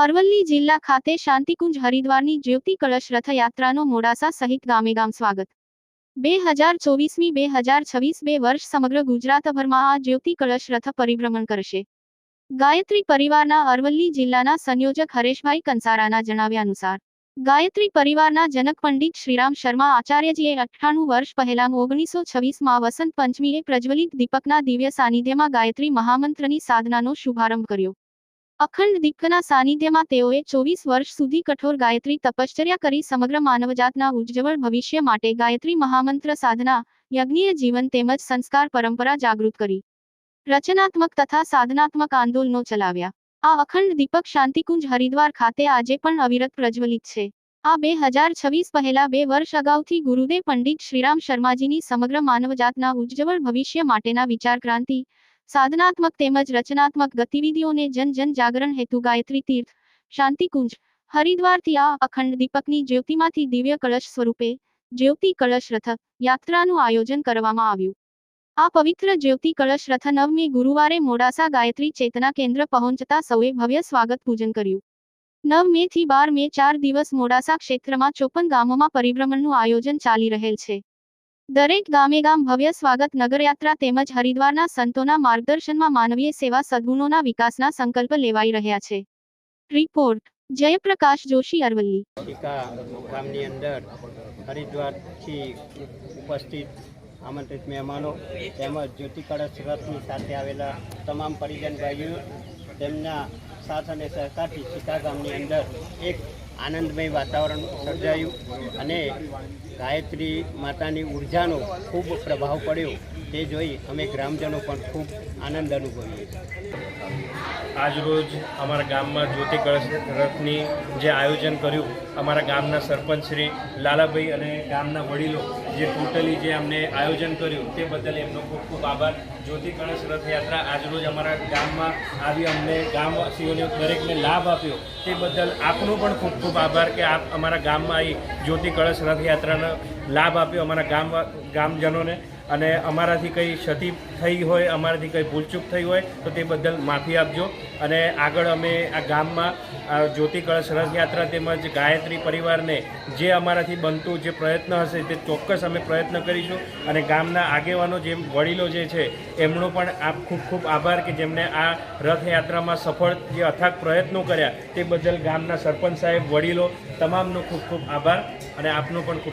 અરવલ્લી જિલ્લા ખાતે શાંતિકુંજ હરિદ્વારની જ્યોતિ કળશ રથયાત્રાનો મોડાસા સહિત ગામે ગામ સ્વાગત. બે હજાર ચોવીસમી બે હજાર છવ્વીસ બે વર્ષ સમગ્ર ગુજરાતભરમાં આ જ્યોતિ કળશ રથ પરિભ્રમણ કરશે. ગાયત્રી પરિવારના અરવલ્લી જિલ્લાના સંયોજક હરેશભાઈ કંસારાના જણાવ્યા અનુસાર, ગાયત્રી પરિવારના જનક પંડિત શ્રીરામ શર્મા આચાર્યજીએ અઠ્ઠાણું વર્ષ પહેલા ઓગણીસો છવ્વીસમાં વસંત પંચમીએ પ્રજ્વલિત દીપકના દિવ્ય સાનિધ્યમાં ગાયત્રી મહામંત્રની સાધનાનો શુભારંભ કર્યો. અખંડ દીપકના સાનિધ્યમાં તેઓએ ચોવીસ વર્ષ સુધી કઠોર ગાયત્રી તપશ્ચર્યા કરી સમગ્ર માનવજાતના ઉજ્જવળ ભવિષ્ય માટે ગાયત્રી મહામંત્ર સાધના, યજ્ઞીય જીવન તેમજ સંસ્કાર પરંપરા જાગૃત કરી. રચનાત્મક તથા સાધનાત્મક આંદોલનો ચલાવ્યા. આ અખંડ દીપક શાંતિકુંજ હરિદ્વાર ખાતે આજે પણ અવિરત પ્રજ્વલિત છે. આ બે હજાર છવ્વીસ પહેલા બે વર્ષ અગાઉથી ગુરુદેવ પંડિત શ્રીરામ શર્માજીની સમગ્ર માનવજાતના ઉજ્જવળ ભવિષ્ય માટેના વિચાર ક્રાંતિ સાધનાત્મક તેમજ રચનાત્મક ગતિવિધિઓને જન જન જાગરણ હેતુ ગાયત્રી તીર્થ શાંતિકુંજ હરિદ્વારથી આ અખંડ દીપકની જ્યોતિમાંથી દિવ્ય કળશ સ્વરૂપે જ્યોતિ કળશ રથ યાત્રાનું આયોજન કરવામાં આવ્યું. આ પવિત્ર જ્યોતિ કળશ રથ નવમી ગુરુવારે મોડાસા ગાયત્રી ચેતના કેન્દ્ર પહોંચતા સૌએ ભવ્ય સ્વાગત પૂજન કર્યું. નવ મે થી બાર મે ચાર દિવસ મોડાસા ક્ષેત્રમાં ચોપન ગામોમાં પરિભ્રમણનું આયોજન ચાલી રહેલ છે. દરેક ગામે ગામ ભવ્ય સ્વાગત નગરયાત્રા તેમજ હરિદ્વારના સંતોના માર્ગદર્શનમાં માનવીય સેવા સદગુણોના વિકાસના સંકલ્પ લેવાઈ રહ્યા છે. રિપોર્ટ, જયપ્રકાશ જોશી, અરવલ્લી. ગામની અંદર હરિદ્વારથી ઉપસ્થિત આમંત્રિત મહેમાનો તેમજ જ્યોતિ કળશ રથની સાથે આવેલા તમામ પરિજન ભાઈઓ તેમના સાથ અને સહકારથી ચીકા ગામની અંદર એક આનંદમય વાતાવરણ સર્જાયું અને ગાયત્રી માતાની ઉર્જાનો ખૂબ પ્રભાવ પડ્યો. તે જોઈ અમે ગ્રામજનો પણ ખૂબ આનંદ અનુભવીએ છીએ. આજરોજ અમારા ગામમાં જ્યોતિ કળશ રથની જે આયોજન કર્યું, અમારા ગામના સરપંચ શ્રી લાલાભાઈ અને ગામના વડીલો જે ટોટલી જે અમને આયોજન કર્યું તે બદલ એમનો ખૂબ ખૂબ આભાર. જ્યોતિ કળશ રથયાત્રા આજરોજ અમારા ગામમાં આવી અમને ગામવાસીઓને દરેકને લાભ આપ્યો તે બદલ આપનો પણ ખૂબ ખૂબ આભાર કે આપ અમારા ગામમાં આવી જ્યોતિ કળશ રથયાત્રાનો લાભ આપ્યો અમારા ગામ ગામજનોને. અને અમારાથી કંઈ ક્ષતિ થઈ હોય, અમારાથી કંઈ ભૂલચૂક થઈ હોય, તો તે બદલ માફી આપજો. અને આગળ અમે આ ગામમાં જ્યોતિ કળશ રથયાત્રા તેમજ ગાયત્રી પરિવારને જે અમારાથી બનતું જે પ્રયત્ન હશે તે ચોક્કસ અમે પ્રયત્ન કરીશું. અને ગામના આગેવાનો જે વડીલો જે છે, એમનો પણ આપ ખૂબ ખૂબ આભાર કે જેમણે આ રથયાત્રામાં સફળ જે અથાગ પ્રયત્નો કર્યા, તે બદલ ગામના સરપંચ સાહેબ, વડીલો, તમામનો ખૂબ ખૂબ આભાર અને આપનો પણ